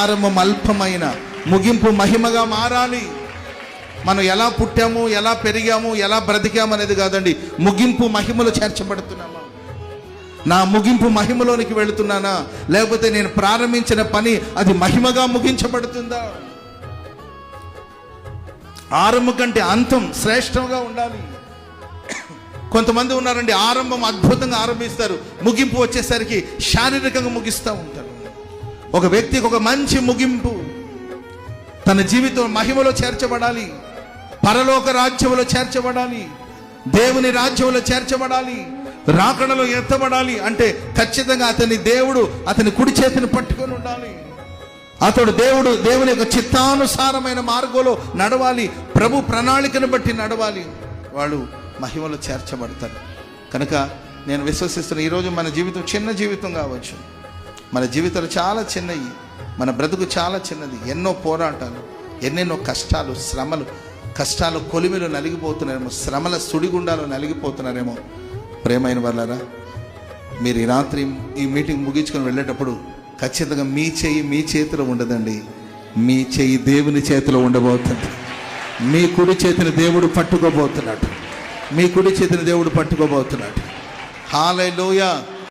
ఆరంభం అల్పమైన ముగింపు మహిమగా మారాలి. మనం ఎలా పుట్టాము ఎలా పెరిగాము ఎలా బ్రతికాము అనేది కాదండి. ముగింపు మహిమలో చేర్చబడుతున్నామా? నా ముగింపు మహిమలోనికి వెళుతున్నానా? లేకపోతే నేను ప్రారంభించిన పని అది మహిమగా ముగించబడుతుందా? ఆరంభం కంటే అంతం శ్రేష్టంగా ఉండాలి. కొంతమంది ఉన్నారండి ఆరంభం అద్భుతంగా ఆరంభిస్తారు. ముగింపు వచ్చేసరికి శారీరకంగా ముగిస్తూ ఉంటారు. ఒక వ్యక్తికి ఒక మంచి ముగింపు. తన జీవితం మహిమలో చేర్చబడాలి. పరలోక రాజ్యంలో చేర్చబడాలి. దేవుని రాజ్యంలో చేర్చబడాలి. రాకడలో ఎత్తబడాలి. అంటే ఖచ్చితంగా అతని దేవుడు అతని కుడి చేతిని పట్టుకొని ఉండాలి. అతడు దేవుడు దేవుని యొక్క చిత్తానుసారమైన మార్గంలో నడవాలి. ప్రభు ప్రణాళికను బట్టి నడవాలి. వాళ్ళు మహిమలో చేర్చబడతారు. కనుక నేను విశ్వసిస్తున్న ఈరోజు మన జీవితం చిన్న జీవితం కావచ్చు. మన జీవితాలు చాలా చిన్నవి మన బ్రతుకు చాలా చిన్నది. ఎన్నో పోరాటాలు ఎన్నెన్నో కష్టాలు శ్రమలు కష్టాలు కొలిమిలో నలిగిపోతున్నారేమో శ్రమల సుడిగుండాలు నలిగిపోతున్నారేమో. ప్రేమైన వాళ్ళరా మీరు ఈ రాత్రి ఈ మీటింగ్ ముగించుకొని వెళ్ళేటప్పుడు ఖచ్చితంగా మీ చెయ్యి మీ చేతిలో ఉండదండి. మీ చెయ్యి దేవుని చేతిలో ఉండబోతుంది. మీ కుడి చేతిని దేవుడు పట్టుకోబోతున్నాడు. మీ కుడి చేతిని దేవుడు పట్టుకోబోతున్నాడు. హాలే